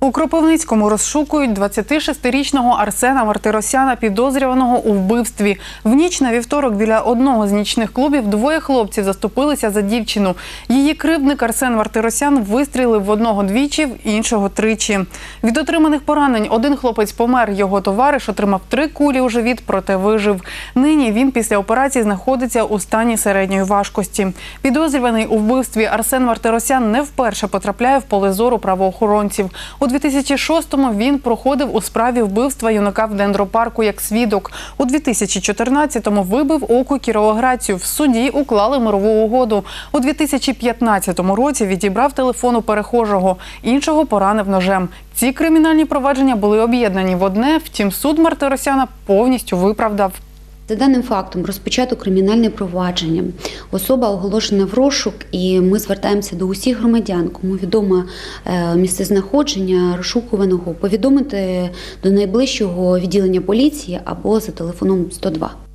У Кропивницькому розшукують 26-річного Арсена Мартиросяна, підозрюваного у вбивстві. В ніч на вівторок біля одного з нічних клубів двоє хлопців заступилися за дівчину. Її кривдник Арсен Мартиросян вистрілив в одного двічі, в іншого тричі. Від отриманих поранень один хлопець помер. Його товариш отримав три кулі у живіт, проте вижив. Нині він після операції знаходиться у стані середньої важкості. Підозрюваний у вбивстві Арсен Мартиросян не вперше потрапляє в поле зору правоохоронців. У 2006-му він проходив у справі вбивства юнака в дендропарку як свідок. У 2014-му вибив око Кіровоградцю. В суді уклали мирову угоду. У 2015 році відібрав телефон у перехожого. Іншого поранив ножем. Ці кримінальні провадження були об'єднані в одне. Втім, суд Мартиросяна повністю виправдав. За даним фактом розпочато кримінальне провадження. Особа оголошена в розшук, і ми звертаємося до усіх громадян, кому відомо місце місцезнаходження розшукуваного, повідомити до найближчого відділення поліції або за телефоном 102.